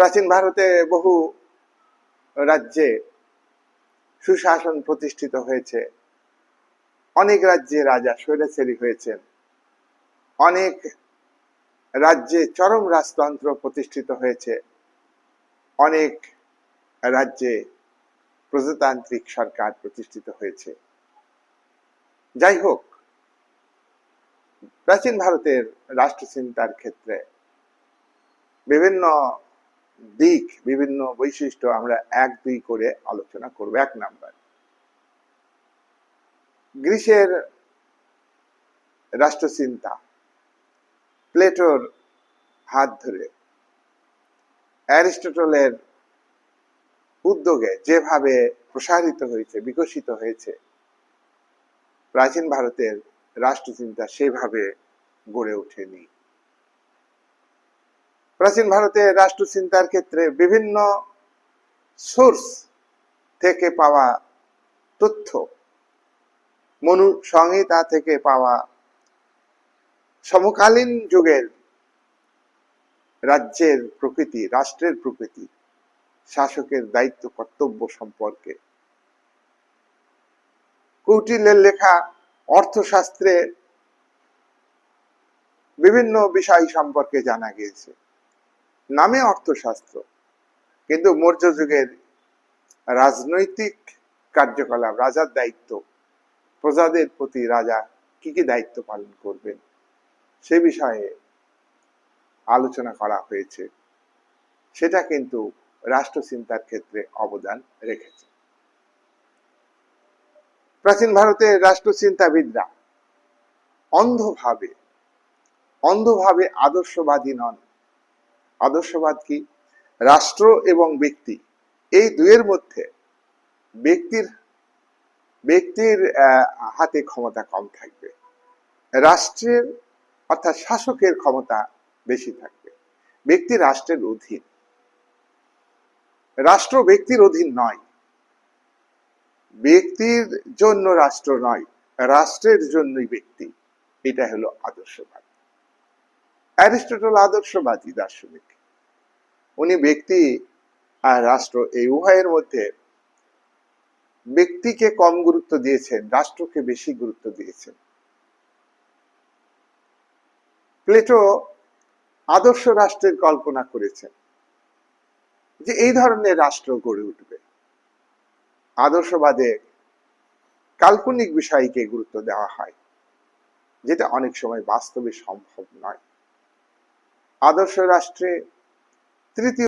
প্রাচীন ভারতে বহু রাজ্যে সুশাসন প্রতিষ্ঠিত হয়েছে। অনেক রাজ্যে রাজা স্বৈরাচারী হয়েছেন। অনেক রাজ্যে চরম রাজতন্ত্র প্রতিষ্ঠিত হয়েছে। অনেক রাজ্যে প্রজাতান্ত্রিক সরকার প্রতিষ্ঠিত হয়েছে। যাই হোক, প্রাচীন ভারতের রাষ্ট্রচিন্তার ক্ষেত্রে বিভিন্ন দিক বিভিন্ন বৈশিষ্ট্য আমরা এক দুই করে আলোচনা করব, এক নাম্বার। গ্রিসের রাষ্ট্রচিন্তা, প্লেটোর হাত ধরে, অ্যারিস্টটলের উদ্যোগে যেভাবে প্রসারিত হয়েছে, বিকশিত হয়েছে, প্রাচীন ভারতের রাষ্ট্রচিন্তা সেভাবে গড়ে ওঠেনি। প্রাচীন ভারতের রাষ্ট্রচিন্তার ক্ষেত্রে বিভিন্ন সোর্স থেকে পাওয়া তথ্য, মনু সংহিতা থেকে পাওয়া সমকালীন যুগের রাজ্যের প্রকৃতি, রাষ্ট্রের প্রকৃতি, শাসকের দায়িত্ব, কর্তব্য সম্পর্কে। কৌটিল্যের লেখা, অর্থশাস্ত্রে বিভিন্ন বিষয় সম্পর্কে জানা গিয়েছে। নামে অর্থশাস্ত্র। কিন্তু মৌর্য যুগের রাজনৈতিক কার্যকলাপ, রাজার দায়িত্ব, প্রজাদের প্রতি রাজা কি কি দায়িত্ব পালন করবেন, সে বিষয়ে আলোচনা করা হয়েছে। সেটা কিন্তু রাষ্ট্রচিন্তার ক্ষেত্রে অবদান রেখেছে। প্রাচীন ভারতের রাষ্ট্রচিন্তাবিদরা অন্ধভাবে অন্ধভাবে আদর্শবাদী নন। আদর্শবাদ কি? রাষ্ট্র এবং ব্যক্তি। এই দুয়ের মধ্যে ব্যক্তির ব্যক্তির হাতে ক্ষমতা কম থাকবে। রাষ্ট্রের অর্থাৎ শাসকের ক্ষমতা বেশি থাকবে। ব্যক্তি রাষ্ট্রের অধীন। রাষ্ট্র ব্যক্তির অধীন নয়। ব্যক্তির জন্য রাষ্ট্র নয়, রাষ্ট্রের জন্যই ব্যক্তি। এটা হলো আদর্শবাদ। অ্যারিস্টটল আদর্শবাদী দার্শনিক। উনি ব্যক্তি আর রাষ্ট্র এই উভয়ের মধ্যে ব্যক্তিকে কম গুরুত্ব দিয়েছেন, রাষ্ট্রকে বেশি গুরুত্ব দিয়েছেন। প্লেটো আদর্শ রাষ্ট্রের কল্পনা করেছেন যে এই ধরনের রাষ্ট্র গড়ে উঠবে। আদর্শবাদে কাল্পনিক বিষয়কে গুরুত্ব দেওয়া হয়, যেটা অনেক সময় বাস্তবে সম্ভব নয়। আদর্শ রাষ্ট্রে তৃতীয়